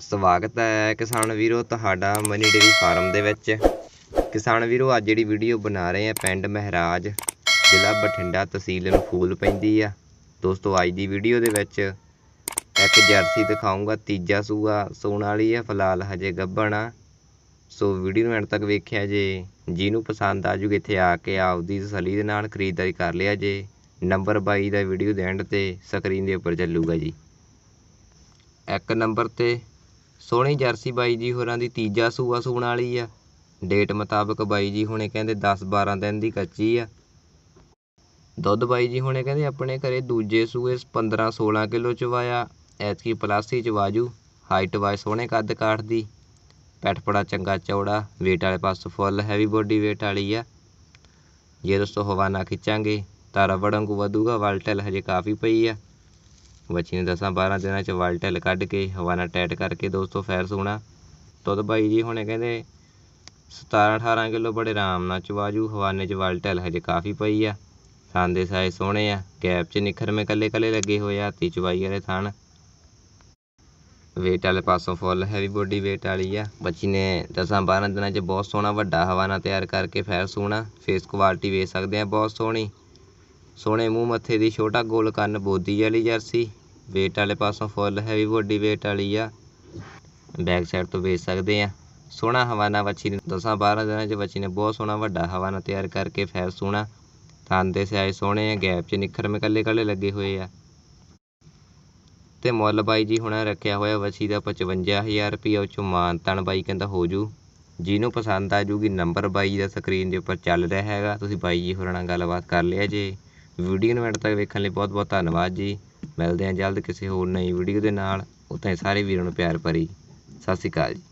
ਸਵਾਗਤ ਹੈ ਕਿਸਾਨ ਵੀਰੋ ਤੁਹਾਡਾ ਮਨੀ ਡੇਰੀ ਫਾਰਮ ਦੇ ਵਿੱਚ। ਕਿਸਾਨ ਵੀਰੋ, ਅੱਜ ਜਿਹੜੀ ਵੀਡੀਓ ਬਣਾ ਰਹੇ ਆ ਪਿੰਡ ਮਹਿਰਾਜ, ਜ਼ਿਲ੍ਹਾ ਬਠਿੰਡਾ ਤਹਿਸੀਲ ਨੂੰ ਫੂਲ ਪੈਂਦੀ ਆ। ਦੋਸਤੋ, ਅੱਜ ਦੀ ਵੀਡੀਓ ਦੇ ਵਿੱਚ ਇੱਕ ਜਰਸੀ ਦਿਖਾਉਂਗਾ ਤੀਜਾ ਸੂਆ, ਸੂਣ ਵਾਲੀ ਆ, ਫਿਲਹਾਲ ਹਜੇ ਗੱਭਣ ਆ। ਸੋ ਵੀਡੀਓ ਨੂੰ ਐਂਡ ਤੱਕ ਵੇਖਿਆ ਜੇ, ਜਿਹਨੂੰ ਪਸੰਦ ਆ ਜੂਗਾ, ਇੱਥੇ ਆ ਕੇ ਆਪਦੀ ਤਸੱਲੀ ਦੇ ਨਾਲ ਖਰੀਦਦਾਰੀ ਕਰ ਲਿਆ ਜੇ। ਨੰਬਰ 22 ਦਾ ਵੀਡੀਓ ਦੇ ਐਂਡ ਤੇ ਸਕਰੀਨ ਦੇ ਉੱਪਰ ਚੱਲੂਗਾ ਜੀ। ਇੱਕ ਨੰਬਰ ਤੇ ਸੋਹਣੀ ਜਰਸੀ ਬਾਈ ਜੀ ਹੋਰਾਂ ਦੀ ਤੀਜਾ ਸੂਆ ਸੂਣ ਵਾਲੀ ਆ। ਡੇਟ ਮੁਤਾਬਕ ਬਾਈ ਜੀ ਹੁਣੇ ਕਹਿੰਦੇ 10 12 ਦਿਨ ਦੀ ਕੱਚੀ ਆ। ਦੁੱਧ ਬਾਈ ਜੀ ਹੁਣੇ ਕਹਿੰਦੇ ਆਪਣੇ ਘਰੇ ਦੂਜੇ ਸੂਏ 15 16 ਕਿਲੋ ਚਵਾਇਆ ਐਤਕੀ ਪਲਾਸੀ ਚ ਵਾਜੂ। ਹਾਈਟ ਵਾਈ ਸੋਹਣੇ ਕੱਦ ਕਾਠ ਦੀ ਪੈਟਪੜਾ ਚੰਗਾ ਚੌੜਾ। ਵੇਟ ਵਾਲੇ ਪਾਸੋਂ ਫੁੱਲ ਹੈਵੀ ਬੋਡੀ ਵੇਟ ਵਾਲੀ ਆ। ਜੇ ਦੋਸਤੋ ਹਵਾਨਾ ਖਿੱਚਾਂਗੇ ਤਾਂ ਰਬੜ ਵਾਂਗੂ ਵਧੂਗਾ। ਵਾਲਟਲ ਹਜੇ ਕਾਫੀ ਪਈ ਆ। ਬੱਚੀ ਨੇ 10 12 ਦਿਨਾਂ ਚ ਵਲਟਲ ਕੱਢ ਕੇ, ਹਵਾ ਨਾਲ ਟੈਟ ਕਰਕੇ ਦੋਸਤੋ ਫੈਰ ਸੂਣਾ। ਦੁੱਧ ਬਾਈ ਜੀ ਹੁਣੇ ਕਹਿੰਦੇ 17 18 ਕਿਲੋ ਬੜੇ ਆਰਾਮ ਨਾਲ ਚਵਾਜੂ ਹਵਾਨੇ ਚ ਵਲਟਲ ਹਜੇ ਕਾਫੀ ਪਈ ਆ। ਥਣ ਦੇ ਸਾਏ ਸੋਹਣੇ ਆ ਗੈਪ ਚ ਨਿਖਰਵੇਂ ਕੱਲੇ ਕੱਲੇ ਲੱਗੇ ਹੋਏ ਆ, ਹੱਥੀ ਚਵਾਈ ਵਾਲੇ ਥਣ। ਵੇਟ ਵਾਲੇ ਪਾਸੋਂ ਫੁੱਲ ਹੈਵੀ ਬੋਡੀ ਵੇਟ ਵਾਲੀ ਆ। ਬੱਚੀ ਨੇ 10 12 ਦਿਨਾਂ ਚ ਬਹੁਤ ਸੋਹਣਾ ਵੱਡਾ ਹਵਾਨਾ ਤਿਆਰ ਕਰਕੇ ਫੈਰ ਸੂਣਾ। ਫੇਸ ਕੁਆਲਿਟੀ ਵੇਖ ਸਕਦੇ ਆ, ਬਹੁਤ ਸੋਹਣੀ। ਸੋਹਣੇ ਮੂੰਹ ਮੱਥੇ ਦੀ ਛੋਟਾ ਗੋਲ ਕੰਨ ਬੋਦੀ ਵਾਲੀ ਜਰਸੀ। ਵੇਟ ਵਾਲੇ ਪਾਸੋਂ ਫੁੱਲ ਹੈਵੀ ਬੋਡੀ ਵੇਟ ਵਾਲੀ ਆ। ਬੈਕ ਸਾਈਡ ਤੋਂ ਵੇਚ ਸਕਦੇ ਆ। ਸੋਹਣਾ ਹਵਾਨਾ ਵੱਛੀ ਨੇ 10 12 ਦਿਨਾਂ ਚ ਵੱਛੀ ਨੇ, ਬਹੁਤ ਸੋਹਣਾ ਵੱਡਾ ਹਵਾਨਾ ਤਿਆਰ ਕਰਕੇ ਫੈਰ ਸੋਣਾ ਥਣ ਦੇ ਸਿਆਏ ਸੋਹਣੇ ਆ ਗੈਪ ਚ ਨਿਖਰਵੇਂ ਕੱਲੇ ਕੱਲੇ ਲੱਗੇ ਹੋਏ ਆ। ਤੇ ਮੁੱਲ ਬਾਈ ਜੀ ਹੁਣ ਰੱਖਿਆ ਹੋਇਆ ਵਸੀ ਦਾ 55000 ਰੁਪਏ ਉਹ ਚੋਂ ਮਾਨਤਨ ਬਾਈ ਕਹਿੰਦਾ ਹੋ ਜੂ। ਜਿਹਨੂੰ ਪਸੰਦ ਆ ਜੂਗੀ ਨੰਬਰ ਬਾਈ ਦਾ ਸਕਰੀਨ ਦੇ ਉੱਪਰ ਚੱਲ ਰਿਹਾ ਹੈਗਾ। ਤੁਸੀਂ ਬਾਈ ਜੀ ਹੋਰਾਂ ਨਾਲ ਗੱਲਬਾਤ ਕਰ ਲਿਆ ਜੇ। ਵੀਡੀਓ ਨੂੰ ਐਂਡ ਤੱਕ ਵੇਖਣ ਲਈ ਬਹੁਤ ਬਹੁਤ ਧੰਨਵਾਦ ਜੀ। ਮਿਲਦੇ ਹਾਂ ਜਲਦ ਕਿਸੇ ਹੋਰ ਨਵੀਂ ਵੀਡੀਓ ਦੇ ਨਾਲ। ਉੱਥੇ ਸਾਰੇ ਵੀਰਾਂ ਨੂੰ ਪਿਆਰ ਭਰੀ। ਸਤਿ ਸ਼੍ਰੀ ਅਕਾਲ ਜੀ।